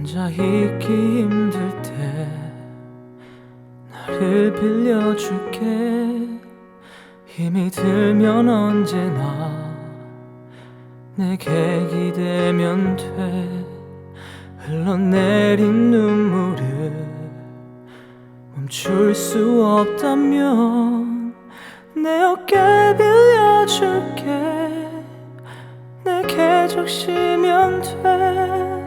혼자 있기 힘들 때 나를 빌려줄게. 힘이 들면 언제나 내게 기대면 돼. 흘러내린 눈물을 멈출 수 없다면 내 어깨 빌려줄게. 내게 적시면 돼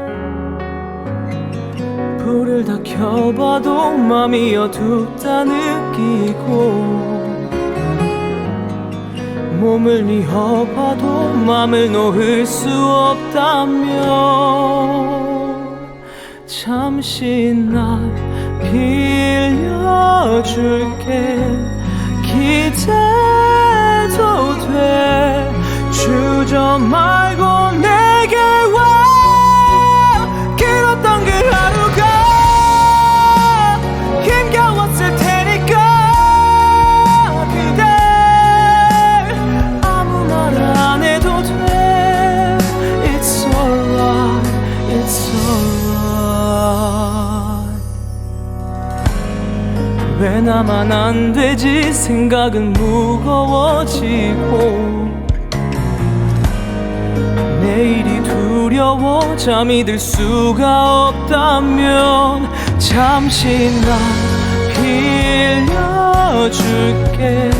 불을 다 켜봐도 맘이 어둡다 느끼고 몸을 이어봐도 맘을 놓을 수 없다면 잠시 날 빌려줄게. 기대도 돼. 주저 말 왜 나만 안 되지? 생각은 무거워지고. 내일이 두려워 잠이 들 수가 없다면 잠시 날 빌려줄게.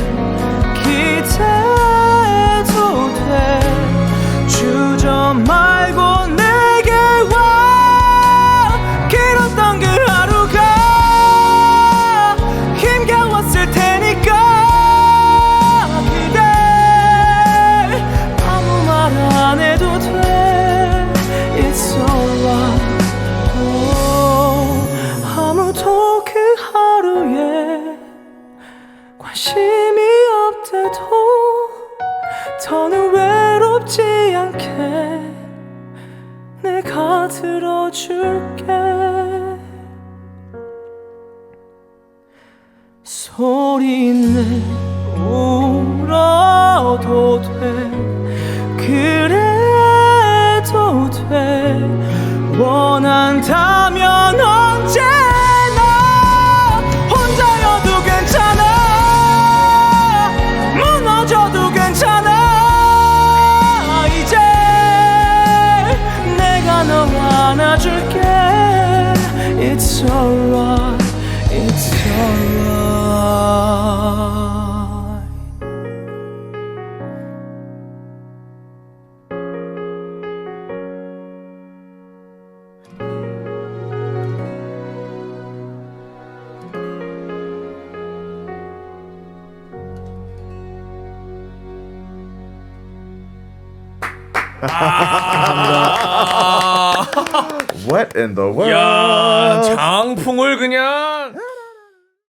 기대 관심이 없대도 더는 외롭지 않게 내가 들어줄게. 소리내 What in the world? 야 장풍을 그냥